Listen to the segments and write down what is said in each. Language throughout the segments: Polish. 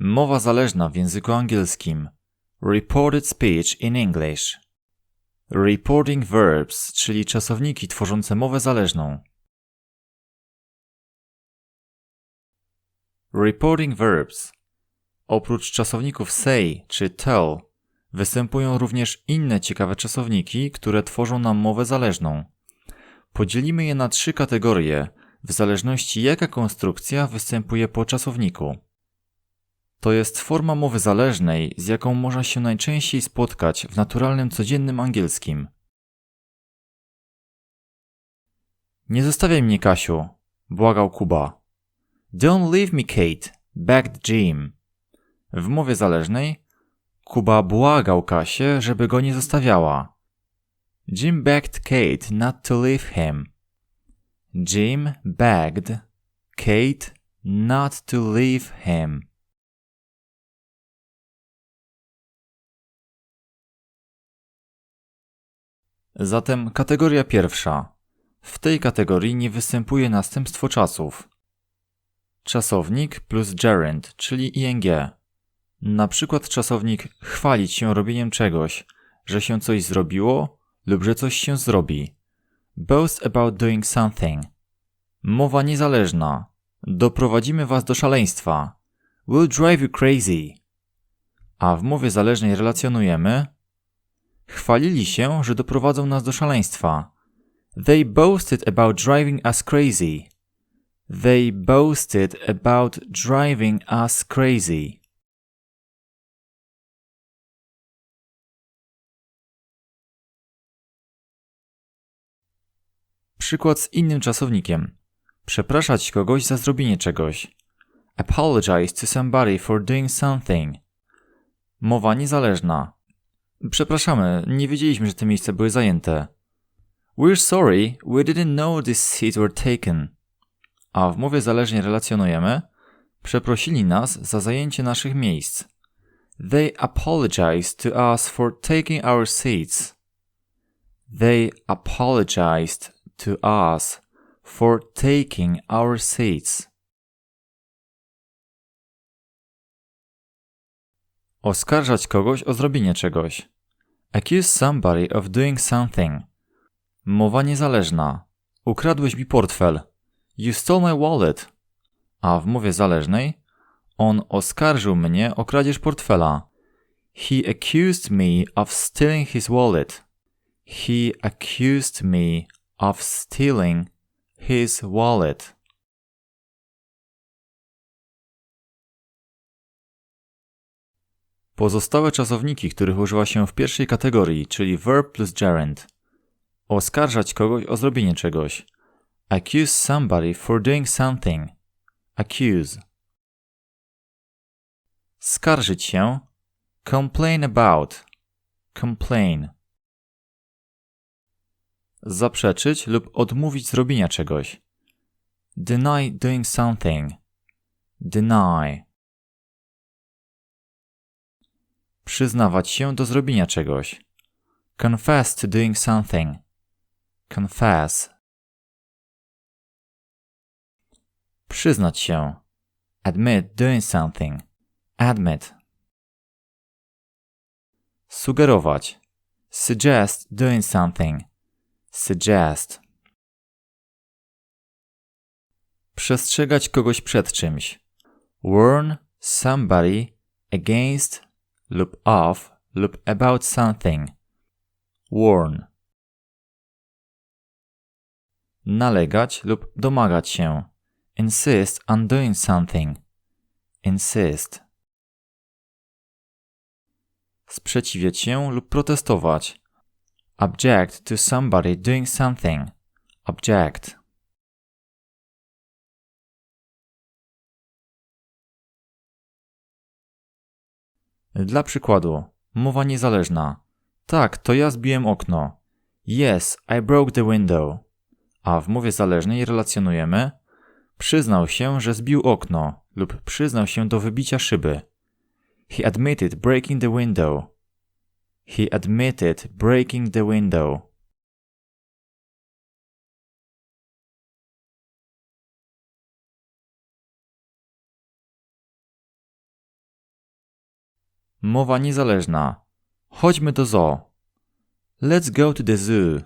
Mowa zależna w języku angielskim. Reported speech in English. Reporting verbs, czyli czasowniki tworzące mowę zależną. Reporting verbs. Oprócz czasowników say czy tell, występują również inne ciekawe czasowniki, które tworzą nam mowę zależną. Podzielimy je na trzy kategorie, w zależności jaka konstrukcja występuje po czasowniku. To jest forma mowy zależnej, z jaką można się najczęściej spotkać w naturalnym codziennym angielskim. Nie zostawiaj mnie, Kasiu, błagał Kuba. Don't leave me, Kate, begged Jim. W mowie zależnej Kuba błagał Kasię, żeby go nie zostawiała. Jim begged Kate not to leave him. Jim begged Kate not to leave him. Zatem kategoria pierwsza. W tej kategorii nie występuje następstwo czasów. Czasownik plus gerund, czyli ing. Na przykład czasownik chwalić się robieniem czegoś, że się coś zrobiło lub że coś się zrobi. Boast about doing something. Mowa niezależna. Doprowadzimy was do szaleństwa. We'll drive you crazy. A w mowie zależnej relacjonujemy Chwalili się, że doprowadzą nas do szaleństwa. They boasted about driving us crazy. They boasted about driving us crazy. Przykład z innym czasownikiem. Przepraszać kogoś za zrobienie czegoś. Apologize to somebody for doing something. Mowa niezależna. Przepraszamy, nie wiedzieliśmy, że te miejsca były zajęte. We're sorry, we didn't know these seats were taken. A w mowie zależnie relacjonujemy, przeprosili nas za zajęcie naszych miejsc. They apologized to us for taking our seats. They apologized to us for taking our seats. Oskarżać kogoś o zrobienie czegoś. Accuse somebody of doing something. Mowa niezależna. Ukradłeś mi portfel. You stole my wallet. A w mowie zależnej on oskarżył mnie o kradzież portfela. He accused me of stealing his wallet. He accused me of stealing his wallet. Pozostałe czasowniki, których używa się w pierwszej kategorii, czyli verb plus gerund. Oskarżać kogoś o zrobienie czegoś. Accuse somebody for doing something. Accuse. Skarżyć się. Complain about. Complain. Zaprzeczyć lub odmówić zrobienia czegoś. Deny doing something. Deny. Przyznawać się do zrobienia czegoś. Confess to doing something. Confess. Przyznać się. Admit doing something. Admit. Sugerować. Suggest doing something. Suggest. Przestrzegać kogoś przed czymś. Warn somebody against lub of lub about something. Warn. Nalegać lub domagać się. Insist on doing something. Insist. Sprzeciwiać się lub protestować. Object to somebody doing something. Object. Dla przykładu, mowa niezależna. Tak, to ja zbiłem okno. Yes, I broke the window. A w mowie zależnej relacjonujemy przyznał się, że zbił okno lub przyznał się do wybicia szyby. He admitted breaking the window. He admitted breaking the window. Mowa niezależna. Chodźmy do zoo. Let's go to the zoo.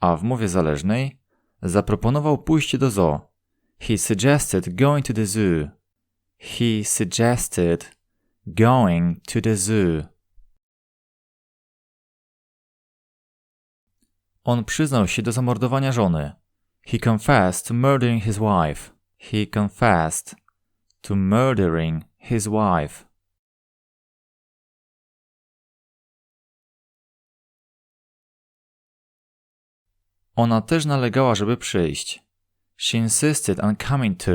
A w mowie zależnej zaproponował pójście do zoo. He suggested going to the zoo. He suggested going to the zoo. On przyznał się do zamordowania żony. He confessed to murdering his wife. He confessed to murdering his wife. Ona też nalegała, żeby przyjść. She insisted on coming to.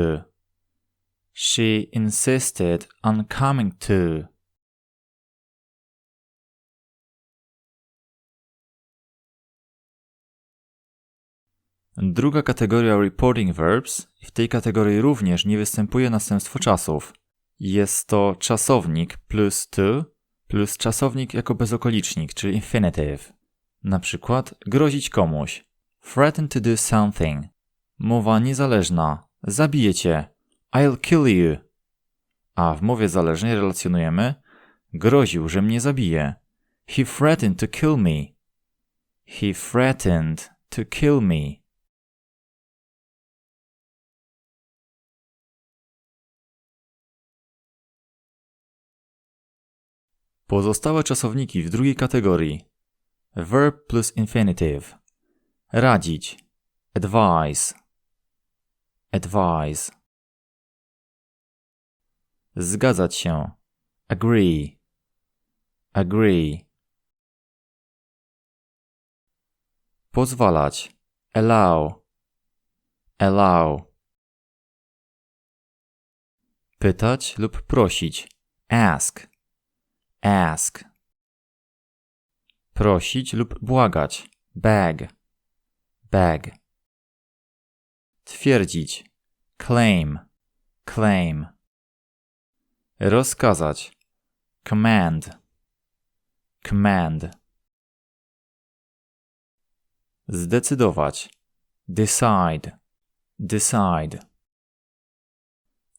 She insisted on coming to. Druga kategoria reporting verbs. W tej kategorii również nie występuje następstwo czasów. Jest to czasownik plus to plus czasownik jako bezokolicznik, czyli infinitive. Na przykład grozić komuś. Threaten to do something. Mowa niezależna. Zabiję cię. I'll kill you. A w mowie zależnej relacjonujemy groził, że mnie zabije. He threatened to kill me. He threatened to kill me. Pozostałe czasowniki w drugiej kategorii. Verb plus infinitive. Radzić. Advise. Advise. Zgadzać się. Agree. Agree. Pozwalać. Allow. Allow. Pytać lub prosić. Ask. Ask. Prosić lub błagać. Beg. Beg. Twierdzić. Claim. Claim. Rozkazać. Command. Command. Zdecydować. Decide. Decide.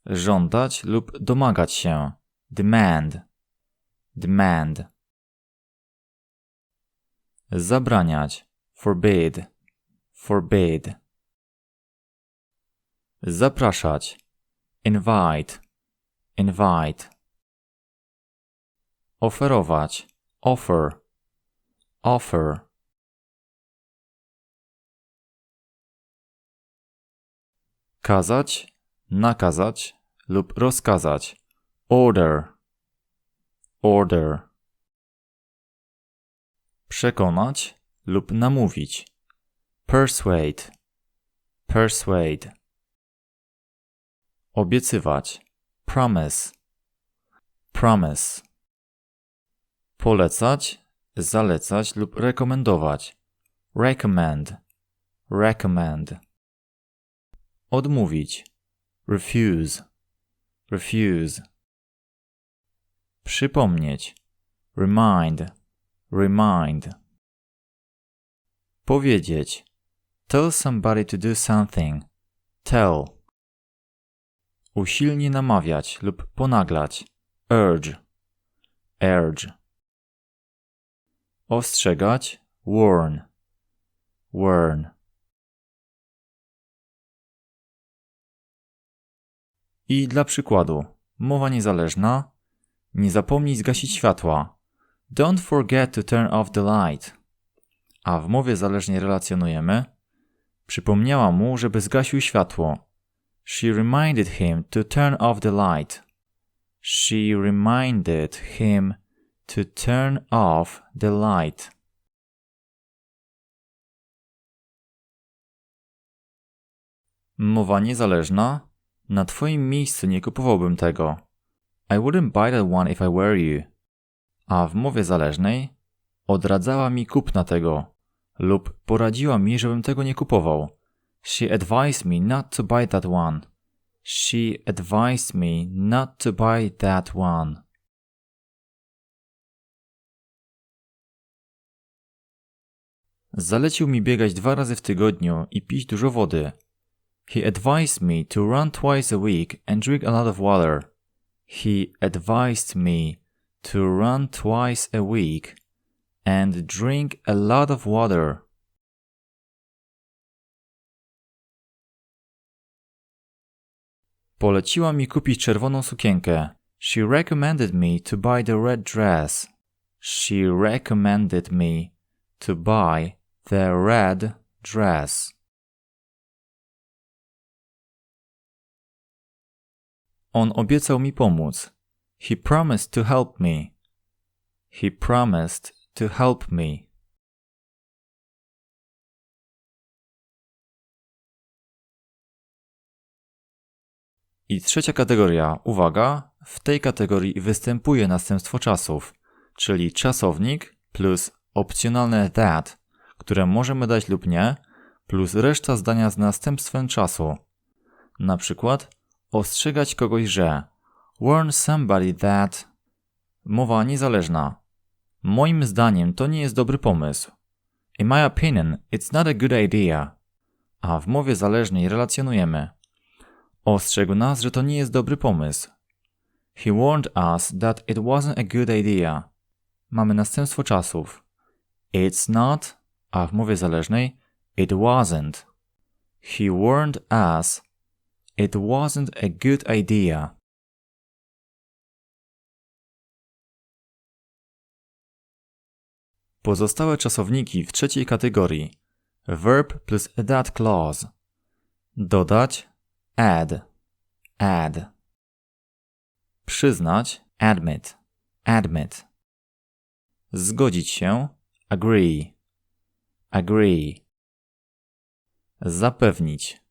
Żądać lub domagać się. Demand. Demand. Zabraniać. Forbid. Forbid. Zapraszać. Invite. Invite. Oferować. Offer. Offer. Kazać, nakazać lub rozkazać. Order. Order. Przekonać lub namówić. Persuade. Persuade. Obiecywać. Promise. Promise. Polecać, zalecać lub rekomendować. Recommend. Recommend. Odmówić. Refuse. Refuse. Przypomnieć. Remind. Remind. Powiedzieć. Tell somebody to do something. Tell. Usilnie namawiać lub ponaglać. Urge. Urge. Ostrzegać. Warn. Warn. I dla przykładu, mowa niezależna. Nie zapomnij zgasić światła. Don't forget to turn off the light. A w mowie zależnie relacjonujemy. Przypomniała mu, żeby zgasił światło. She reminded him to turn off the light. She reminded him to turn off the light. Mowa niezależna. Na twoim miejscu nie kupowałbym tego. I wouldn't buy that one if I were you. A w mowie zależnej odradzała mi kupna tego lub poradziła mi, żebym tego nie kupował. She advised me not to buy that one. She advised me not to buy that one. Zalecił mi biegać dwa razy w tygodniu i pić dużo wody. He advised me to run twice a week and drink a lot of water. He advised me to run twice a week and drink a lot of water. Poleciła mi kupić czerwoną sukienkę. She recommended me to buy the red dress. She recommended me to buy the red dress. On obiecał mi pomóc. He promised to help me. He promised to help me. I trzecia kategoria, uwaga, w tej kategorii występuje następstwo czasów, czyli czasownik plus opcjonalne that, które możemy dać lub nie, plus reszta zdania z następstwem czasu. Na przykład ostrzegać kogoś, że warn somebody that mowa niezależna. Moim zdaniem to nie jest dobry pomysł. In my opinion, it's not a good idea. A w mowie zależnej relacjonujemy. Ostrzegł nas, że to nie jest dobry pomysł. He warned us that it wasn't a good idea. Mamy następstwo czasów. It's not, a w mowie zależnej it wasn't. He warned us it wasn't a good idea. Pozostałe czasowniki w trzeciej kategorii. Verb plus that clause. Dodać add, add. Przyznać admit, admit. Zgodzić się agree, agree. Zapewnić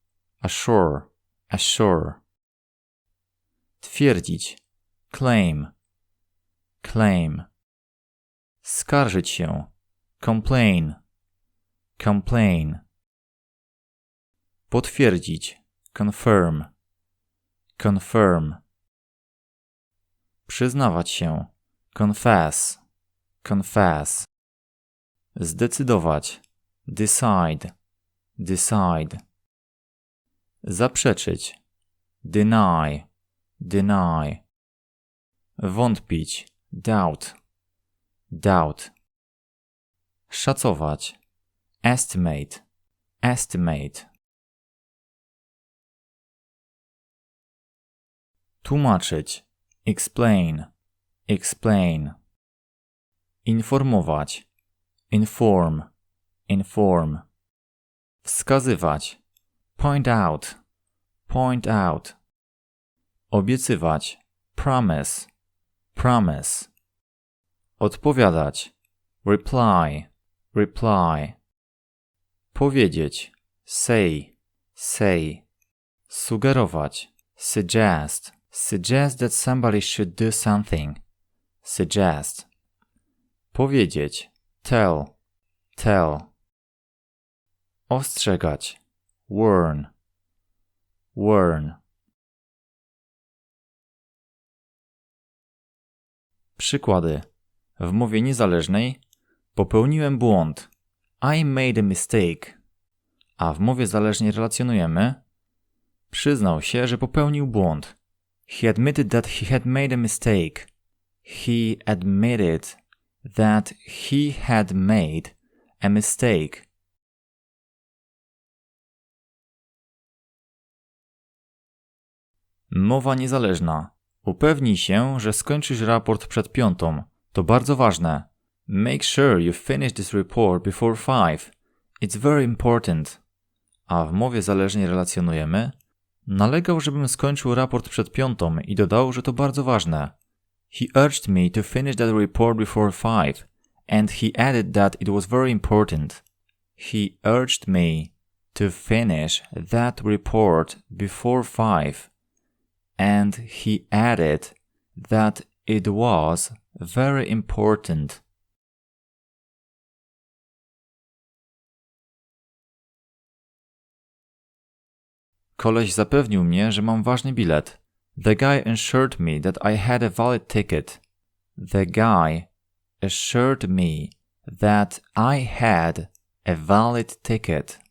assure, assure. Twierdzić claim, claim. Skarżyć się. Complain, complain. Potwierdzić. Confirm, confirm. Przyznawać się. Confess, confess. Zdecydować. Decide, decide. Zaprzeczyć. Deny, deny. Wątpić. Doubt, doubt. Szacować estimate, estimate. Tłumaczyć explain, explain. Informować inform, inform. Wskazywać point out, point out. Obiecywać promise, promise. Odpowiadać reply, reply. Powiedzieć say, say. Sugerować suggest, suggest that somebody should do something. Suggest. Powiedzieć tell, tell. Ostrzegać warn, warn. Przykłady. W mowie niezależnej popełniłem błąd. I made a mistake. A w mowie zależnej relacjonujemy przyznał się, że popełnił błąd. He admitted that he had made a mistake. He admitted that he had made a mistake. Mowa niezależna. Upewnij się, że skończysz raport przed piątą. To bardzo ważne. Make sure you finish this report before five. It's very important. A w mowie zależnie relacjonujemy. Nalegał, żebym skończył raport przed piątą i dodał, że to bardzo ważne. He urged me to finish that report before five, and he added that it was very important. He urged me to finish that report before five, and he added that it was very important. Koleś zapewnił mnie, że mam ważny bilet. The guy assured me that I had a valid ticket. The guy assured me that I had a valid ticket.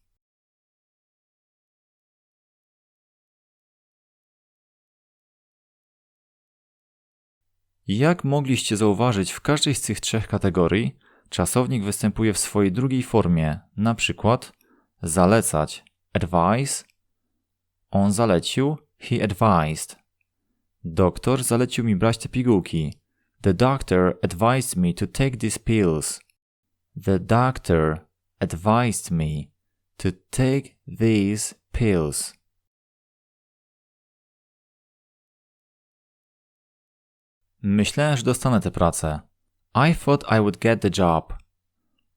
Jak mogliście zauważyć, w każdej z tych trzech kategorii czasownik występuje w swojej drugiej formie, na przykład zalecać advise, on zalecił, he advised. Doktor zalecił mi brać te pigułki. The doctor advised me to take these pills. The doctor advised me to take these pills. Myślałem, że dostanę tę pracę. I thought I would get the job.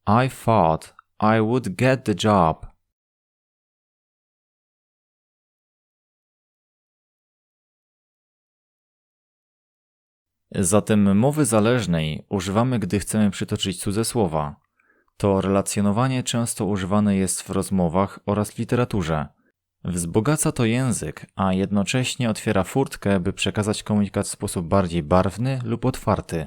I thought I would get the job. Zatem mowy zależnej używamy, gdy chcemy przytoczyć cudze słowa. To relacjonowanie często używane jest w rozmowach oraz literaturze. Wzbogaca to język, a jednocześnie otwiera furtkę, by przekazać komunikat w sposób bardziej barwny lub otwarty.